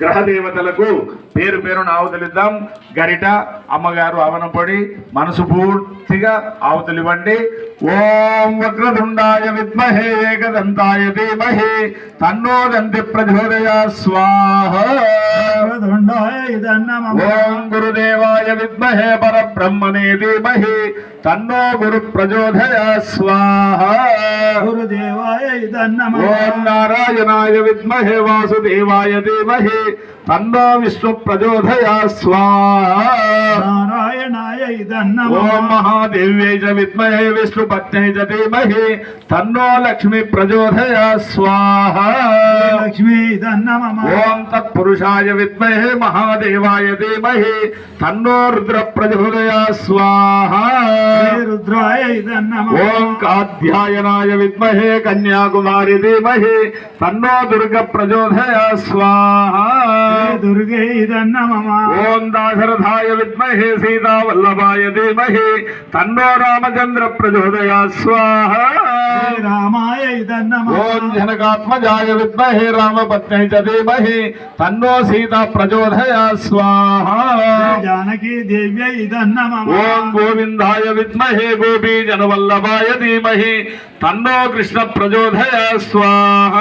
గ్రహ దేవతలకు పేరు పేరున ఆవుతలిద్దాం. గరిట అమ్మగారు అవనపొడి మనసు పూర్తిగా ఆవుతలివ్వండి. ఓం వక్రతుండాయ విద్మహే ఏకదంతాయ ధీమహి తన్నో దంతి ప్రచోదయ స్వాహ. ఓం గురుదేవాయ విద్మహే పరబ్రహ్మణే ధీమహి తన్నో గురు ప్రచోదయ స్వాహ. గురుదేవాయ ఓం నారాయణాయ విద్మహే వాసుదేవాయ ధీమహి. తన్నో విష్ణు ప్రచోదయ స్వాహ. నారాయణాయ ఓం మహాదేవ్యై చ విద్మహే విష్ణు పత్న్యై చ ధీమహి. తన్నో లక్ష్మి ప్రచోదయ స్వాహ. లక్ష్మీ ఓం తత్పురుషాయ విద్మహే మహాదేవాయ ధీమహి. తన్నో రుద్ర ప్రచోదయ స్వాహ. రుద్రాయ ఇదన్నమమ ఓం కాధ్యాయనాయ విద్మహే కన్యాకుమారి ధీమహి తన్నో దుర్గ ప్రచోదయ స్వాహ. దుర్గే ఓం దాశరథాయ విద్మహే సీతావల్లభాయ ధీమహి తన్నో రామచంద్ర ప్రచోదయ స్వాహ. ఓం జనకాత్మజాయ విద్మహే రామపత్ని చ ధీమహి తన్నో సీత ప్రచోదయ స్వాహ. జానకీ దేవ్య ఓం గోవిందాయ విద్మహే గోపీ జనవల్లభాయ ధీమహి తన్నో కృష్ణ ప్రచోదయ స్వాహ.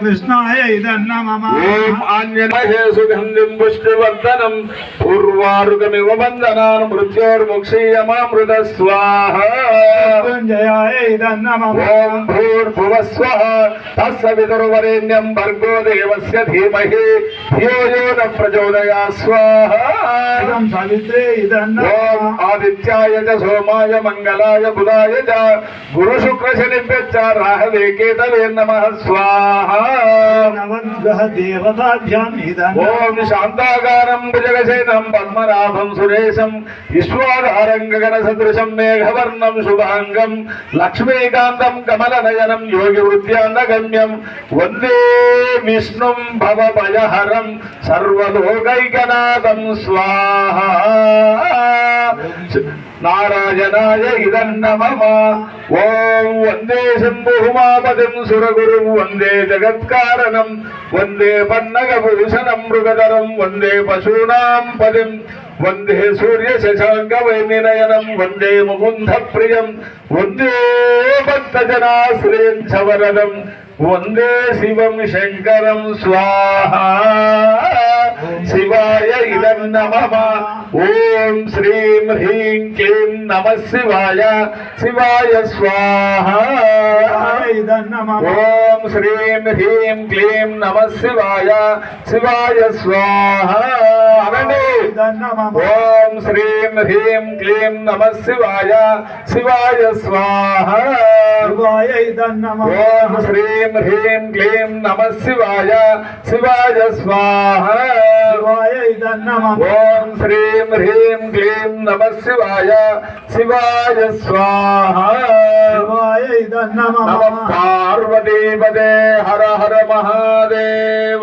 కృష్ణాయ ఓం ఆంజనేయ సుగంధిం పుష్టివర్ధనం పూర్వారుగమివ వందనాన్ మృత్యోర్ముక్షీయమామృత స్వాహ. మృత్యుంజయాయ ఇదన్నమమ. ओम भूर्भुवस्व। तस्य भर्गो देवस्य धीमहि। यो न प्रचोदया स्वाहा ओम आदित्याय च सोमाय बुधाय च। गुरुशुक्रशनिभ्य च राहवे केतवे नमः स्वाहा ओम शान्ताकारं भुजगसेनं पद्मनाभं सुरेशं विश्वाधारं गगनसदृशं मेघवर्णं शुभाङ्गं लक्ष्मीका పద్మనాభం సురేశం విశ్వాధారం గగన సదృశం మేఘవర్ణం యోగి వృత్యాన్నగమ్యం వందే విష్ణుం భవభయహరం. సర్వలోకైకనాథం స్వాహ. నారాయణాయ ఇదన్నమమ ఓం వందే శంభుమాపతిం సురగురు. వందే జగత్కారణం. వందే పన్నగ భూషణం మృగధరం. వందే పశూనాం పదిం వందే సూర్య శశాంక వైనినయనం వందే ముకుంద ప్రియం వందే భక్తజనాశ్రయించవరదం వందే శివం శంకరం. స్వాహా. శివాయ ఇదం నమః. ఓం శ్రీం హ్రీం క్లీం నమ శివాయ. శివాయ స్వాహ. ఇదన్నమమ ఓం శ్రీం హ్రీం క్లీం నమ శివాయ. శివాయ స్వాహ. అనండి ఓం శ్రీం హ్రీం క్లీం నమ శివాయ. శివాయ స్వాహ. శివాయ ఇదన్నమమ ఓం శ్రీం హ్రీం క్లీం నమ శివాయ. శివాయ స్వాహ. ఓం శ్రీం హ్రీం క్లీం నమ శివాయ శివాయ స్వాహ నమ పార్వతీపదే హర హర మహాదేవ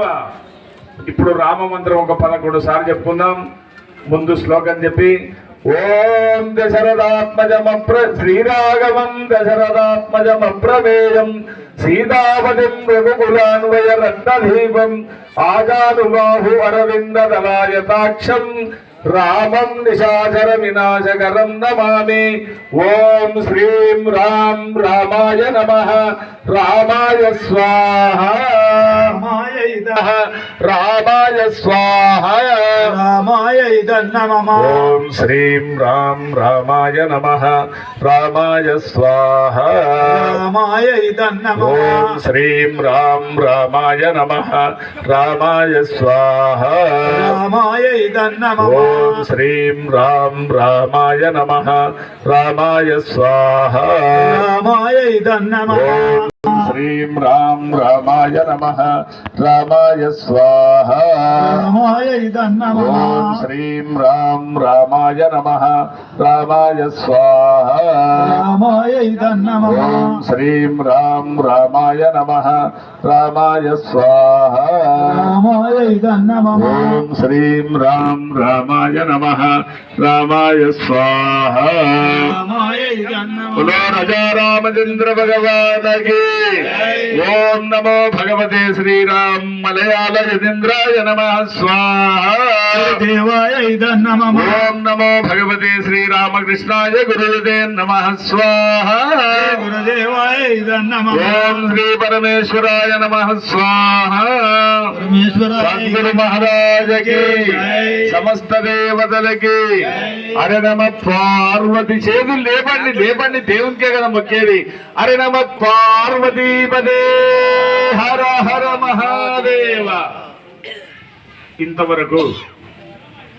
ఇప్పుడు రామ మంత్రం ఒక పదకొండు సార్లు చెప్పుకుందాం. ముందు శ్లోకం చెప్పి ఓం దశరథాత్మజమప్ర శ్రీరాఘవం దశరథాత్మజమప్రమేయం సీతాపతిం రఘుకులాన్వయ రత్నదీపం ఆజానుబాహు అరవింద దళాయతాక్షం రామం నిశాచర వినాశకరం నమామి ఓం శ్రీం రాం రామాయ నమ రామాయ స్వాహ రామాయ స్వాహ. రామాయ ఇదన్నమమ ఓం శ్రీం రాం రామాయ నమ రామాయ స్వాహ రామాయ ఇదన్నమమ ఓం శ్రీం రాం రామాయ నమ రామాయ స్వాహ రామాయ ఇదన్నమమ ఓం శ్రీం రాం రామాయ నమ రామాయ స్వాహ రామాయ ఇదన్నమమ ఓం శ్రీం రాం రామాయ నమ. రామాయ స్వాహ. ఓం శ్రీం రాం రామాయ నమ. రామాయ స్వాహ. ఓం శ్రీం రాం రామాయ నమ. రామాయ స్వాహ. ఓం శ్రీం రాం రామాయ నమ. రామాయ స్వాహ. రామాయ ధన్నమ బులో రజా రామచంద్ర భగవానకి ఓం నమో భగవతే శ్రీరామ్ మలయాళ యతీంద్రాయ నమ స్వాహ. దేవాయ ధన్నమమ ఓం నమో భగవతే శ్రీరామకృష్ణాయ గురుదే నమ స్వాహ. గురుదేవాయ ధన్నమమ ఓం శ్రీ పరమేశ్వరాయ నమ స్వాహ. పరమేశ్వరాయ సద్గురు మహారాజకి సమస్త దేవతలకి అరే నమ పార్వతి చేతులు లేపండి లేపండి దేవునికే కదా మొక్కేది. అరే నమ పార్వతీపదే హర హర మహాదేవ. ఇంతవరకు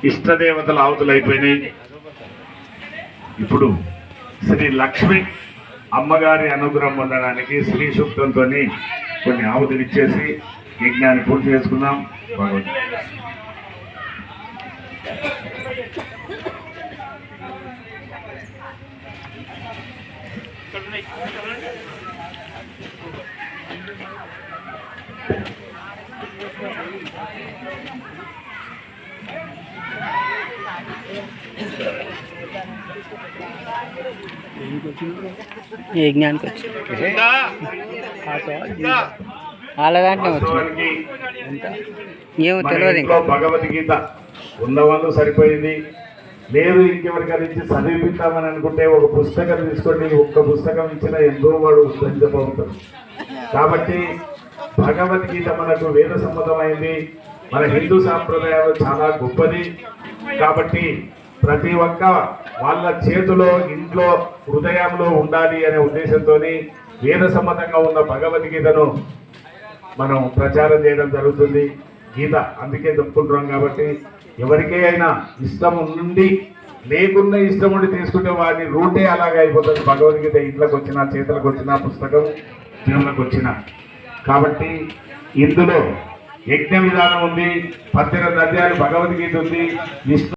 ఇష్టదేవతలు ఆవుతులు అయిపోయినాయి. ఇప్పుడు శ్రీ లక్ష్మి అమ్మగారి అనుగ్రహం పొందడానికి శ్రీ సూక్తంతో కొన్ని ఆవుతులు ఇచ్చేసి యజ్ఞాన్ని పూర్తి చేసుకుందాం. భగవంతుడు యజ్ఞానికి వచ్చి? వాళ్ళ దాంట్లో వచ్చి. వాస్తవానికి ఏమో తెలియదు ఇంకా. భగవద్గీత ఉన్న వాళ్ళు సరిపోయింది. లేదు ఇంకెవరికైనా ఇచ్చి చదివిపిస్తామని అనుకుంటే ఒక పుస్తకం తీసుకోండి. ఒక్క పుస్తకం ఇచ్చిన ఎంతో వాడు ఉద్ధరించబోతాడు కాబట్టి భగవద్గీత మనకు వేద సమ్మతమైంది మన హిందూ సాంప్రదాయాలు చాలా గొప్పది. కాబట్టి ప్రతి ఒక్క వాళ్ళ చేతిలో ఇంట్లో హృదయంలో ఉండాలి అనే ఉద్దేశంతో వేద సమ్మతంగా ఉన్న భగవద్గీతను మనం ప్రచారం చేయడం జరుగుతుంది. గీత అందుకే చెప్పుకుంటున్నాం కాబట్టి ఎవరికే అయినా ఇష్టం ఉండి లేకున్న ఇష్టం ఉండి తీసుకుంటే వాడిని రూటే అలాగే అయిపోతుంది. భగవద్గీత ఇంట్లోకి వచ్చిన చేతులకు వచ్చిన పుస్తకం జీవులకు వచ్చిన కాబట్టి ఇందులో యజ్ఞ విధానం ఉంది పద్దెనిమిది అధ్యాయులు భగవద్గీత ఉంది విష్ణు